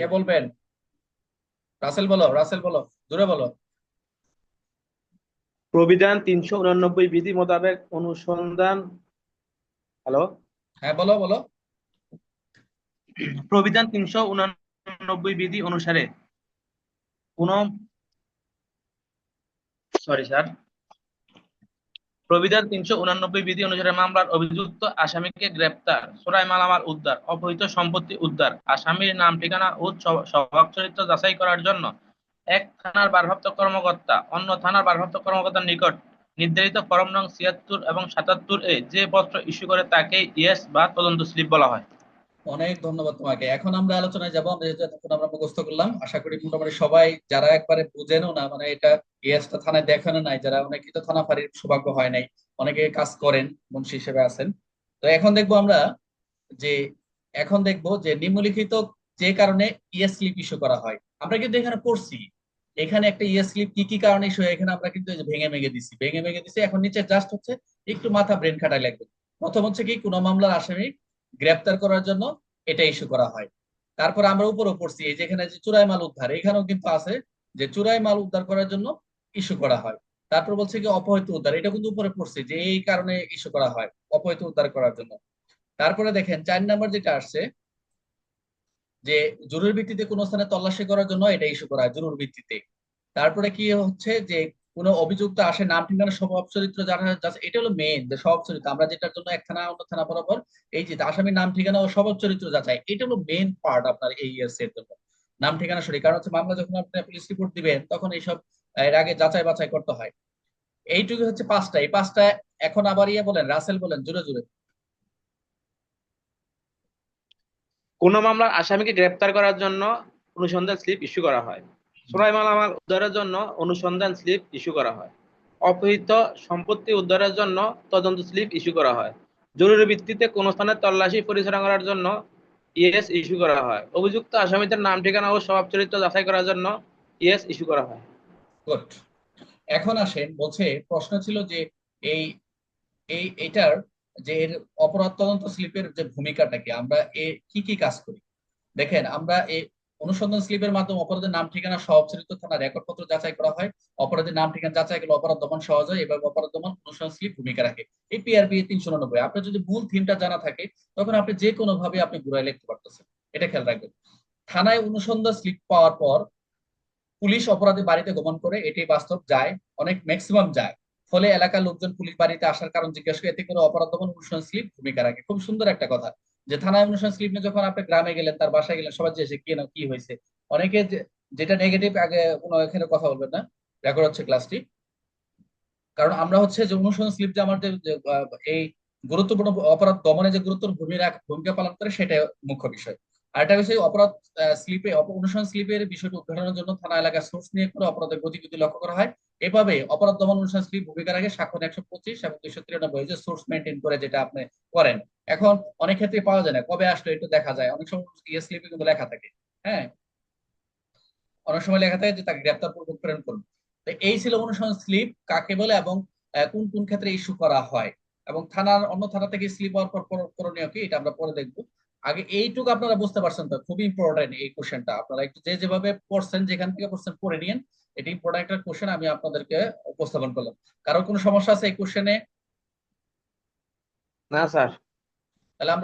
কে বলবেন? রাসেল বলো রাসেল বলো জোরে বলো। প্রবিধান তিনশো উনানব্বই বিধি মোতাবেক অনুসন্ধান। হ্যালো? হ্যাঁ বলো বলো। প্রবিধান তিনশো উনানব্বই বিধি অনুসারে কোন সরি স্যার প্রবিধান তিনশো উনানব্বই বিধি অনুসারে মামলার অভিযুক্ত আসামিকে গ্রেপ্তার। সোরাই মালামাল উদ্ধার অবহিত সম্পত্তি উদ্ধার, আসামির নাম, ঠিকানা ও স্ব- স্বভাব চরিত্র যাচাই করার জন্য এক থানার ভারপ্রাপ্ত কর্মকর্তা, অন্য থানার ভারপ্রাপ্ত কর্মকর্তার নিকট নির্ধারিত ফরম নং ছিয়াত্তর এবং সাতাত্তর এ যে পত্র ইস্যু করে তাকে ইয়েস বা তদন্ত স্লিপ বলা হয়। অনেক ধন্যবাদ তোমাকে। এখন আমরা আলোচনায় যাব, আমরা যেহেতু এতক্ষণ আমরা মুখস্থ করলাম, আশা করি মোটামুটি সবাই যারা একবারে বুঝেনও না মানে এটা ইয়েসটা থানায় দেখানো নাই, যারা অনেকে তো থানা ফাঁড়ির সৌভাগ্য হয় নাই, অনেকে কাজ করেন মুন্সি হিসেবে আছেন। তো এখন দেখব আমরা যে, এখন দেখব যে নিম্নলিখিত যে কারণে ইএস স্লিপ ইস্যু করা হয়। আমরা কিন্তু এখানে পড়ছি, এখানে একটা ইএস স্লিপ কি কি কারণে ইস্যু হয়, এখানে আমরা কিন্তু ভেঙে ভেঙে দিছি, ভেঙে ভেঙে দিছি, এখন নিচে জাস্ট হচ্ছে একটু মাথা ব্রেন খাটাই লাগবে। প্রথম হচ্ছে কি, কোনো মামলার আসামি গ্রেপ্তার করার জন্য এটা ইস্যু করা হয়। তারপর আমরা উপরে পড়ছি, এই যেখানে যে চুরাই মাল উদ্ধার, এখানেও কিন্তু আছে যে চুরাই মাল উদ্ধার করার জন্য ইস্যু করা হয়। তারপর বলছে কি অপহৃত উদ্ধার, এটা কিন্তু উপরে পড়ছে যে এই কারণে ইস্যু করা হয় অপহৃত উদ্ধার করার জন্য। তারপরে দেখেন, চার নাম্বার যেটা আসছে, যে জরুরি ভিত্তিতে কোনো স্থানে তল্লাশি করার জন্য এটা ইস্যু করা হয়, জরুরি ভিত্তিতে। তারপরে কি হচ্ছে যে কোনো অভিযুক্ত আসে নাম ঠিকানা স্বভাব চরিত্র জানা যাচ্ছে এটা হলো মেন যে স্বভাব চরিত্র। আমরা যেটার জন্য এক থানা অন্য থানা বরাবর, এই যে আসামির নাম ঠিকানা ও স্বভাব চরিত্র যাচাই, এটা হলো মেন পার্ট আপনার এই ইয়ার্স এর জন্য নাম ঠিকানা সরি, কারণ হচ্ছে মামলা যখন আপনি পুলিশ রিপোর্ট দিবেন, তখন এইসব, এর আগে যাচাই বাছাই করতে হয়। এইটুকু হচ্ছে পাঁচটা। এই পাঁচটা এখন আবার ইয়ে বলেন, রাসেল বলেন জুড়ে জুড়ে কোন মামলার আসামিকে গ্রেপ্তার করার জন্য অনুসন্ধান স্লিপ ইস্যু করা হয়। সোনাই মালামাল উদ্ধারের জন্য অনুসন্ধান স্লিপ ইস্যু করা হয়। অপহৃত সম্পত্তি উদ্ধারের জন্য তদন্ত স্লিপ ইস্যু করা হয়। জরুরি ভিত্তিতে কোন স্থানে তল্লাশি পরিচালনা করার জন্য ইএস ইস্যু করা হয়। অভিযুক্ত আসামিদের নাম, ঠিকানা ও স্বভাব চরিত্র যাচাই করার জন্য ইএস ইস্যু করা হয়। গুড এখন আসেন, বলছে, প্রশ্ন ছিল যে এই এই, এটার যে এর অপরাধ তদন্ত স্লিপের যে ভূমিকাটা কি? আমরা এ, কি কি কাজ করি? দেখেন, আমরা এই অনুসন্ধান স্লিপের মাধ্যমে অপরাধের নাম, ঠিকানা সব চরিত্র থানা রেকর্ডপত্র যাচাই করা হয়। অপরাধের নাম, ঠিকানা যাচাই করলে অপরাধ দমন সহজ হয় এভাবে অপরাধ দমন অনুসন্ধান স্লিপ ভূমিকা রাখে। এই পিআরবি তিনশো উননব্বই আপনার যদি মূল থিমটা জানা থাকে, তখন আপনি যে কোনো ভাবে আপনি ঘুরাই লিখতে পারতেছেন। এটা খেয়াল রাখবেন। থানায় অনুসন্ধান স্লিপ পাওয়ার পর পুলিশ অপরাধী বাড়িতে গমন করে এটাই বাস্তব যায়, অনেক ম্যাক্সিমাম যায়। ফলে এলাকার লোকজন পুলিশ বাড়িতে আসার কারণ জিজ্ঞেস এতে করে অপরাধ দমন অনুসন্ধান স্লিপ ভূমিকা রাখে। খুব সুন্দর একটা কথা। যে থানায় অনুসন্ধান স্লিপ নিয়ে যখন আপনি গ্রামে গেলেন, তার বাসায় গেলেন সবাই জিজ্ঞেস, কি না, কি হয়েছে? অনেকে যেটা নেগেটিভ আগে কোনো এখানে কথা বলবেন না। রেকর্ড হচ্ছে ক্লাসটি কারণ আমরা হচ্ছে যে অনুসন্ধান স্লিপ যে আমাদের এই গুরুত্বপূর্ণ অপরাধ দমনে যে গুরুত্বপূর্ণ ভূমিকা ভূমিকা পালন করে সেটা মুখ্য বিষয়। আর একটা বিষয় অপরাধ স্লিপে অনুসন্ধান স্লিপের বিষয়টি উদ্ধারের জন্য থানা এলাকার সোর্স নিয়ে করে অপরাধের গতিবিধি লক্ষ্য করা হয়। এভাবে অপরাধ দমন স্লিপ ভূমিকা রাখে স্বাক্ষর একশো পঁচিশ এবং দুইশো তিরানব্বই যে সোর্স মেনটেন করে যেটা আপনি করেন। এখন অনেক ক্ষেত্রে পাওয়া যায় না, কবে আসলো একটু দেখা যায়। অনেক সময় ইয়ে স্লিপে কিন্তু লেখা থাকে হ্যাঁ? অনেক সময় লেখা থাকে যে তাকে গ্রেপ্তার পূর্বক প্রেরণ করুন। তো এই ছিল অনুসন্ধান স্লিপ কাকে বলে এবং কোন কোন ক্ষেত্রে ইস্যু করা হয়? এবং থানার অন্য থানা থেকে স্লিপ হওয়ার পর করণীয় কি? এটা আমরা পরে দেখব। আগে এইটুকু আপনারা বুঝতে পারছেন তো, খুবই ইম্পর্টেন্ট এই কোশ্চেনটা আপনারা একটু যে যেভাবে পড়ছেন, যেখান থেকে পড়ছেন, পড়ে নিন এটি একটা কোশ্চেন আমি আপনাদেরকে উপস্থাপন করলাম। কারও কোনো সমস্যা আছে এই কোশ্চেনে না স্যার